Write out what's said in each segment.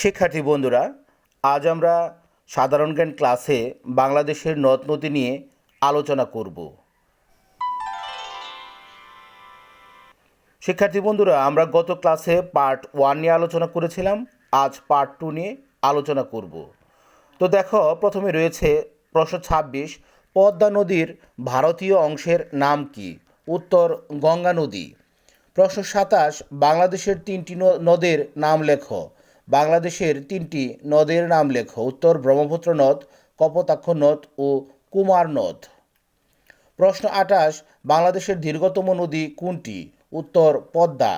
শিক্ষার্থী বন্ধুরা, আজ আমরা সাধারণ জ্ঞান ক্লাসে বাংলাদেশের নদ নদী নিয়ে আলোচনা করব। শিক্ষার্থী বন্ধুরা, আমরা গত ক্লাসে পার্ট ওয়ান নিয়ে আলোচনা করেছিলাম, আজ পার্ট টু নিয়ে আলোচনা করব। তো দেখো, প্রথমে রয়েছে প্রশ্ন ছাব্বিশ, পদ্মা নদীর ভারতীয় অংশের নাম কি? উত্তর, গঙ্গা নদী। প্রশ্ন সাতাশ, বাংলাদেশের তিনটি নদের নাম লেখো। বাংলাদেশের তিনটি নদের নাম লেখ। উত্তর ব্রহ্মপুত্র নদ, কপোতাক্ষ নদ ও কুমার নদ। প্রশ্ন আঠাশ, বাংলাদেশের দীর্ঘতম নদী কোনটি? উত্তর, পদ্মা।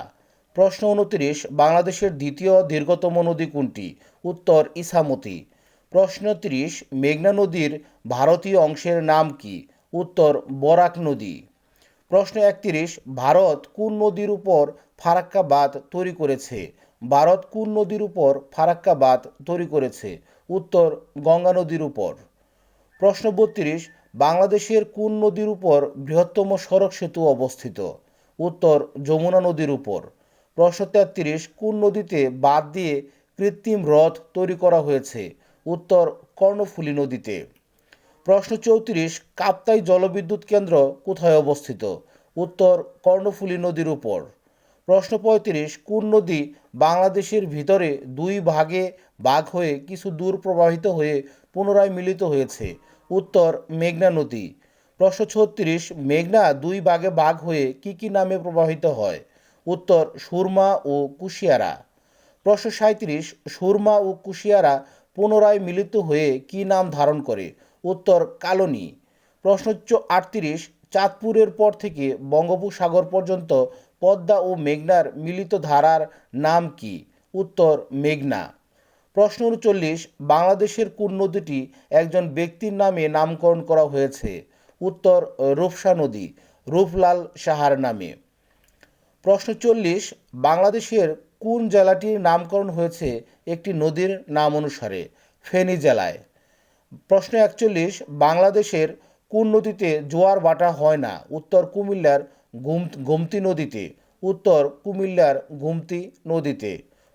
প্রশ্ন উনত্রিশ, বাংলাদেশের দ্বিতীয় দীর্ঘতম নদী কোনটি? উত্তর ইসামতি প্রশ্ন ত্রিশ, মেঘনা নদীর ভারতীয় অংশের নাম কি? উত্তর, বরাক নদী। প্রশ্ন একত্রিশ, ভারত কোন নদীর উপর ফারাক্কা বাঁধ তৈরি করেছে? ভারত কোন নদীর উপর ফারাক্কা বাঁধ তৈরি করেছে? উত্তর, গঙ্গা নদীর উপর। প্রশ্ন বত্রিশ, বাংলাদেশের কোন নদীর উপর বৃহত্তম সড়ক সেতু অবস্থিত? উত্তর, যমুনা নদীর উপর। প্রশ্ন তেত্রিশ, কোন নদীতে বাদ দিয়ে কৃত্রিম হ্রদ তৈরি করা হয়েছে? উত্তর, কর্ণফুলী নদীতে। প্রশ্ন চৌত্রিশ, কাপ্তাই জলবিদ্যুৎ কেন্দ্র কোথায় অবস্থিত? উত্তর, কর্ণফুলী নদীর উপর। প্রশ্ন পঁয়ত্রিশ, কোন নদী বাংলাদেশের ভিতরে দুই ভাগে ভাগ হয়ে কিছু দূর প্রবাহিত হয়ে পুনরায় মিলিত হয়েছে? উত্তর, মেঘনা নদী। প্রশ্ন ছত্রিশ, মেঘনা দুই ভাগে ভাগ হয়ে কি কি নামে প্রবাহিত হয়? উত্তর, সুরমা ও কুশিয়ারা। প্রশ্ন সাঁত্রিশ সুরমা ও কুশিয়ারা পুনরায় মিলিত হয়ে কি নাম ধারণ করে? উত্তর, কালনী। প্রশ্ন আটত্রিশ চাঁদপুরের পর থেকে বঙ্গোপসাগর পর্যন্ত পদ্মা ও মেঘনার মিলিত ধারার নাম কি? উত্তর, মেঘনা। প্রশ্ন উনচল্লিশ, বাংলাদেশের কোন নদীটি একজন ব্যক্তির নামে নামকরণ করা হয়েছে? উত্তর, রূপসা নদী, রূপলাল সাহার নামে। প্রশ্ন চল্লিশ, বাংলাদেশের কোন জেলাটির নামকরণ হয়েছে একটি নদীর নাম অনুসারে? ফেনী জেলায়। প্রশ্ন একচল্লিশ, বাংলাদেশের কোন নদীতে জোয়ার ভাটা হয় না? উত্তর কুমিল্লার গুম গোমতী নদীতে। উত্তর কুমিল্লার গুমতি নদীতে।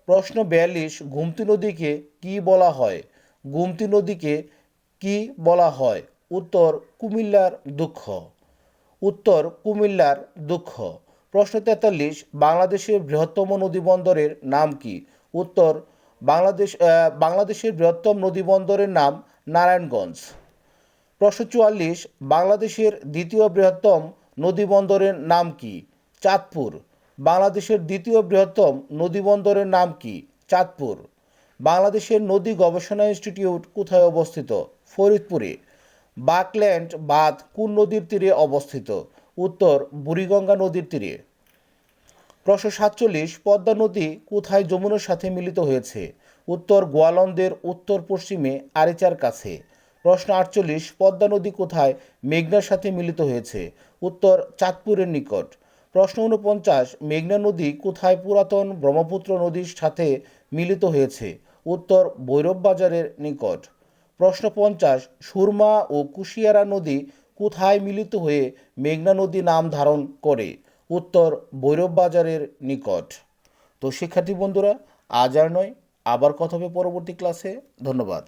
প্রশ্ন বিয়াল্লিশ, গুমতি নদীকে কি বলা হয়? গুমতি নদীকে কি বলা হয়? উত্তর কুমিল্লার দুঃখ। উত্তর কুমিল্লার দুঃখ। প্রশ্ন তেতাল্লিশ, বাংলাদেশের বৃহত্তম নদীবন্দরের নাম কি? উত্তর বাংলাদেশ বাংলাদেশের বৃহত্তম নদীবন্দরের নাম নারায়ণগঞ্জ। প্রশ্ন চুয়াল্লিশ বাংলাদেশের দ্বিতীয় বৃহত্তম নদীবন্দরের নাম কি? চাঁদপুর। বাংলাদেশের দ্বিতীয় বৃহত্তম নদীবন্দরের নাম কি? চাঁদপুর। বাংলাদেশের নদী গবেষণা ইনস্টিটিউট কোথায় অবস্থিত? ফরিদপুরে। বাকল্যান্ড বাঁধ কোন নদীর তীরে অবস্থিত? উত্তর, বুড়িগঙ্গা নদীর তীরে। প্রশ্ন সাতচল্লিশ, পদ্মা নদী কোথায় যমুনার সাথে মিলিত হয়েছে? উত্তর, গোয়ালন্দের উত্তর পশ্চিমে আরিচার কাছে। প্রশ্ন আটচল্লিশ, পদ্মা নদী কোথায় মেঘনার সাথে মিলিত হয়েছে? উত্তর, চাঁদপুরের নিকট। প্রশ্ন উনপঞ্চাশ মেঘনা নদী কোথায় পুরাতন ব্রহ্মপুত্র নদীর সাথে মিলিত হয়েছে? উত্তর ভৈরব বাজারের নিকট। প্রশ্ন পঞ্চাশ, সুরমা ও কুশিয়ারা নদী কোথায় মিলিত হয়ে মেঘনা নদী নাম ধারণ করে? উত্তর ভৈরব বাজারের নিকট। তো শিক্ষার্থী বন্ধুরা, আজ আর নয়, আবার কথা হবে পরবর্তী ক্লাসে ধন্যবাদ।